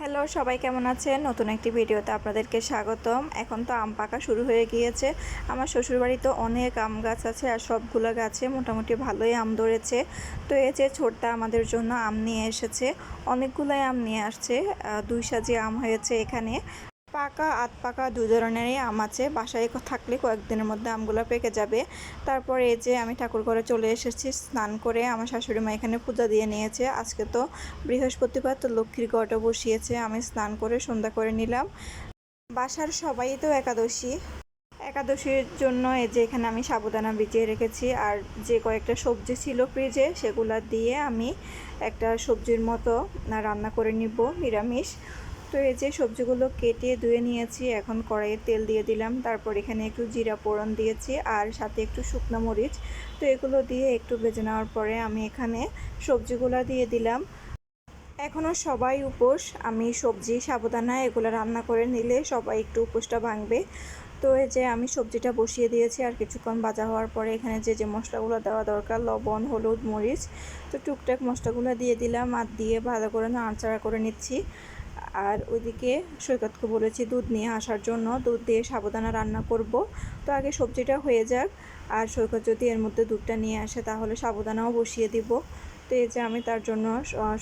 Hello সবাই কেমন আছেন? নতুন একটি ভিডিওতে আপনাদেরকে স্বাগতম। এখন তো আম পাকা শুরু হয়ে গিয়েছে। আমার শ্বশুরবাড়িতে অনেক আম গাছ আছে আর সবগুলো গাছে মোটামুটি ভালোই আম ধরেছে। তো এই যে ছোটটা আমাদের জন্য আম নিয়ে এসেছে। অনেকগুলোই আম নিয়ে আসছে। দুই সাজি আম হয়েছে এখানে। পাকা, আধ পাকা দু ধরনেরই আম আছে। বাসায় থাকলে কয়েকদিনের মধ্যে আমগুলো পেকে যাবে। তারপরে এই যে আমি ঠাকুর ঘরে চলে এসেছি, স্নান করে আমার শাশুড়ি মা এখানে পূজা দিয়ে নিয়েছে। আজকে তো বৃহস্পতিবার, তো লক্ষ্মীর গড়টা বসিয়েছে। আমি স্নান করে সন্ধ্যা করে নিলাম। বাসার সবাই তো একাদশী। একাদশীর জন্য এই যে এখানে আমি সাবুদানা ভিজিয়ে রেখেছি। আর যে কয়েকটা সবজি ছিল ফ্রিজে, সেগুলা দিয়ে আমি একটা সবজির মতো রান্না করে নিব, নিরামিষ। তো এই যে সবজিগুলো কেটে ধুয়ে নিয়েছি, এখন কড়াইয়ে তেল দিয়ে দিলাম। তারপর এখানে একটু জিরা ফোড়ন দিয়েছি আর সাথে একটু শুকনো মরিচ। তো এগুলো দিয়ে একটু ভেজে নেওয়ার পরে আমি এখানে সবজিগুলো দিয়ে দিলাম। এখনও সবাই উপোস, আমি সবজি, সাবুদানা এগুলো রান্না করে নিলে সবাই একটু উপোসটা ভাঙবে। তো এই যে আমি সবজিটা বসিয়ে দিয়েছি আর কিছুক্ষণ ভাজা হওয়ার পরে এখানে যে যে মশলাগুলো দেওয়া দরকার, লবণ, হলুদ, মরিচ, তো টুকটাক মশলাগুলো দিয়ে দিলাম আর দিয়ে ভালো করে নাড়াচাড়া করে নিচ্ছি। আর ওইদিকে সৈকতকে বলেছি দুধ নিয়ে আসার জন্য। দুধ দিয়ে সাবধানা রান্না করব। তো আগে সবজিটা হয়ে যাক। আর সৈকত যদি এর মধ্যে দুধটা নিয়ে আসে, তাহলে সাবধানাও বসিয়ে দিব। তো এই যে আমি তার জন্য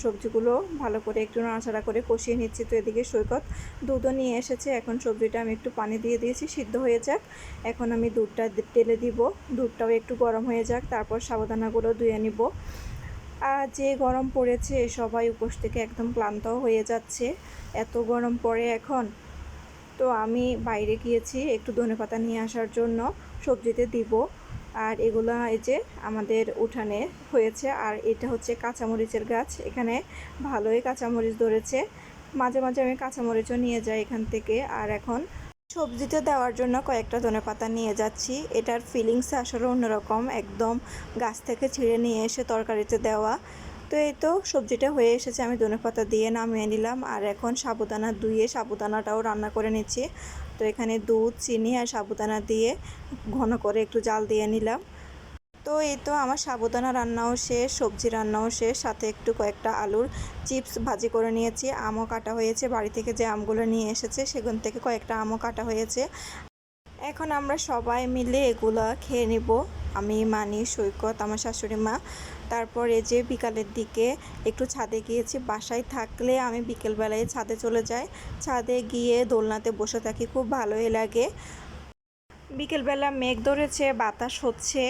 সবজিগুলো ভালো করে একটু নাড়াচাড়া করে কষিয়ে নিচ্ছি। তো এদিকে সৈকত দুধও নিয়ে এসেছে। এখন সবজিটা আমি একটু পানি দিয়ে দিয়েছি, সিদ্ধ হয়ে যাক। এখন আমি দুধটা ঢেলে দিব। দুধটাও একটু গরম হয়ে যাক। তারপর সাবধানাগুলো ধুয়ে নিব। যে গরম পড়েছে সবাই উপোস থেকে একদম ক্লান্ত হয়ে যাচ্ছে। এত গরম পড়ে এখন। তো আমি বাইরে গিয়েছি একটু ধনেপাতা নিয়ে আসার জন্য, সবজিতে দিব। আর এগুলো এই যে আমাদের উঠানে হয়েছে, আর এটা হচ্ছে কাঁচামরিচের গাছ। এখানে ভালোই কাঁচামরিচ ধরেছে। মাঝে মাঝে আমি কাঁচামরিচও নিয়ে যাই এখান থেকে। আর এখন সবজিতে দেওয়ার জন্য কয়েকটা ধনে পাতা নিয়ে যাচ্ছি। এটার ফিলিংস আসলে অন্যরকম। একদম গাছ থেকে ছিঁড়ে নিয়ে এসে তরকারিতে দেওয়া। তো এই তো সবজিটা হয়ে এসেছে। আমি ধনে পাতা দিয়ে নামিয়ে নিলাম। আর এখন সাবুদানা ধুয়ে সাবুদানাটাও রান্না করে নিচ্ছি। তো এখানে দুধ, চিনি আর সাবুদানা দিয়ে ঘন করে একটু জাল দিয়ে নিলাম। তো এই তো আমার সাবুদানা রান্নাও শেষ, সবজি রান্নাও শেষ, সাথে একটু কয়েকটা আলুর চিপস ভাজি করে নিয়েছি। আমও কাটা হয়েছে, বাড়ি থেকে যে আমগুলো নিয়ে এসেছে সেগুন থেকে কয়েকটা আমও কাটা হয়েছে। এখন আমরা সবাই মিলে এগুলো খেয়ে নিব। আমি, মানি, সৈকত, আমার শাশুড়ি মা। তারপর যে বিকালের দিকে একটু ছাদে গিয়েছি। বাসায় থাকলে আমি বিকেলবেলায় ছাদে চলে যাই। ছাদে গিয়ে দোলনাতে বসে থাকি, খুব ভালোই লাগে। বিকেলবেলা মেঘ ধরেছে, বাতাস হচ্ছে।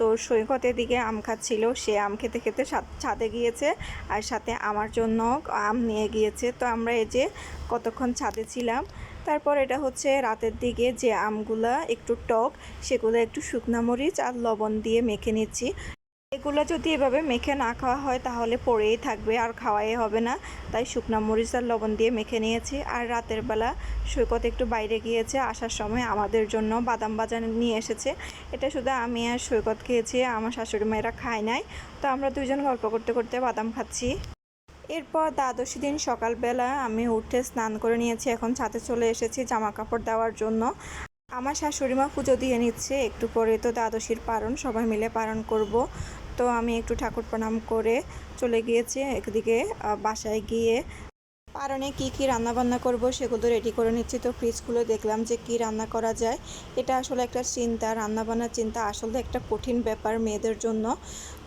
তো সৈকতের দিকে আম খাচ্ছিল। সে আম খেতে খেতে ছাদে গিয়েছে আর সাথে আমার জন্য আম নিয়ে গিয়েছে। তো আমরা এই যে কতক্ষণ ছাদে ছিলাম, তারপর এটা হচ্ছে রাতের দিকে যে আমগুলা একটু টক, সেগুলো একটু শুকনা মরিচ আর লবণ দিয়ে মেখে নিচ্ছি। এগুলো যদি এভাবে মেখে না খাওয়া হয়, তাহলে পড়েই থাকবে আর খাওয়াই হবে না। তাই শুকনা মরিচ আর লবণ দিয়ে মেখে নিয়েছি। আর রাতের বেলা সৈকত একটু বাইরে গিয়েছে, আসার সময় আমাদের জন্য বাদাম বাজার নিয়ে এসেছে। এটা শুধু আমি আর সৈকত খেয়েছি, আমার শাশুড়ি মায়েরা খায় নাই। তো আমরা দুজন গল্প করতে করতে বাদাম খাচ্ছি। এরপর দ্বাদশী দিন সকালবেলা আমি উঠে স্নান করে নিয়েছি, এখন ছাদে চলে এসেছি জামা কাপড় দেওয়ার জন্য। আমার শাশুড়ি মা পুজো দিয়ে নিচ্ছে, একটু পরে তো দ্বাদশীর পারণ, সবাই মিলে পালন করব। তো আমি একটু ঠাকুর প্রণাম করে চলে গিয়েছি, একদিকে বাসায় গিয়ে পারণে কী কী রান্না বান্না করব সেগুলো রেডি করে নিচ্ছি। তো ফ্রিজ খুলে দেখলাম যে কী রান্না করা যায়। এটা আসলে একটা চিন্তা রান্না বান্নার চিন্তা আসলে একটা কঠিন ব্যাপার মেয়েদের জন্য।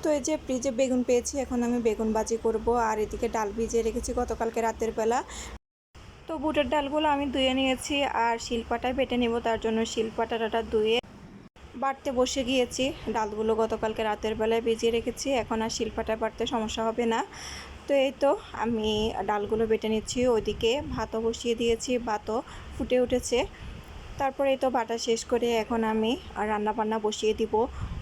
তো এই যে ফ্রিজে বেগুন পেয়েছি, এখন আমি বেগুন বাজি করব। আর এদিকে ডাল ভিজিয়ে রেখেছি গতকালকে রাতের বেলা। তো বুটের ডালগুলো আমি ধুয়ে নিয়েছি আর শিলপাটায় বেটে নেব, তার জন্য শিলপাটাটা ধুয়ে বাড়তে বসে গিয়েছি। ডালগুলো গতকালকে রাতের বেলায় ভিজিয়ে রেখেছি, এখন আর শিলপাটায় বাড়তে সমস্যা হবে না। তো এই তো আমি ডালগুলো বেটে নিচ্ছি, ওইদিকে ভাতও বসিয়ে দিয়েছি, ভাতও ফুটে উঠেছে। তারপরে এই তো বাটা শেষ করে এখন আমি রান্না বান্না বসিয়ে দিব।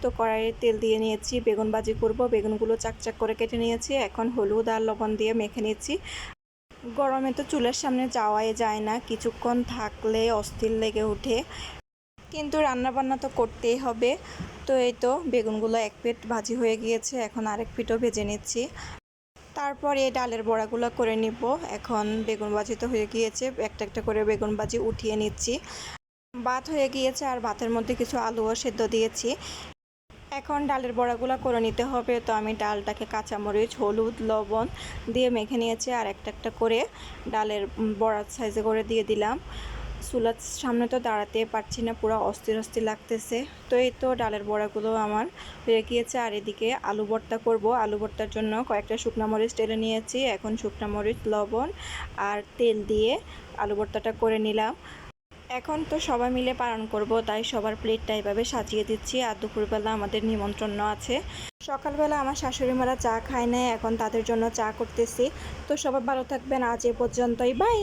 তো কড়াইয়ে তেল দিয়ে নিয়েছি, বেগুন ভাজি করব, বেগুনগুলো চাকচাক করে কেটে নিয়েছি। এখন হলুদ আর লবণ দিয়ে মেখে নিয়েছি গরমে তো চুলের সামনে যাওয়াই যায় না, কিছুক্ষণ থাকলে অস্থির লেগে ওঠে। কিন্তু রান্না বান্না তো করতেই হবে। তো এই তো বেগুনগুলো এক প্লেট ভাজি হয়ে গিয়েছে, এখন আরেক পিঠও ভেজে নিচ্ছি। তারপর ডালের বড়াগুলো করে নিব। এখন বেগুন ভাজি তো হয়ে গিয়েছে। একটা একটা করে বেগুন ভাজি উঠিয়ে নিচ্ছি। ভাত হয়ে গিয়েছে আর ভাতের মধ্যে কিছু আলুও সেদ্ধ দিয়েছি। এখন ডালের বড়াগুলো করে নিতে হবে। তো আমি ডালটাকে কাঁচামরিচ, হলুদ, লবণ দিয়ে মেখে নিয়েছি আর একটা একটা করে ডালের বড়ার সাইজে করে দিয়ে দিলাম। চুলার সামনে তো দাঁড়াতে পারছি না, পুরো অস্থির অস্থির লাগতেছে। তো এই তো ডালের বড়াগুলো আমার হয়ে গিয়েছে, আর এদিকে আলু ভর্তা করব। আলু ভর্তার জন্য কয়েকটা শুকনো মরিচ টেলে নিয়েছি, এখন শুকনো মরিচ, লবণ আর তেল দিয়ে আলু ভর্তাটা করে নিলাম। এখন তো সবাই মিলে পালন করব, তাই সবার প্লেটটা এভাবে সাজিয়ে দিচ্ছি, আর দুপুরবেলা আমাদের নিমন্ত্রণ আছে। সকালবেলা আমার শাশুড়ি মারা চা খায় না এখন তাদের জন্য চা করতেছি। তো সবাই ভালো থাকবেন, আজ এ পর্যন্তই, বাই!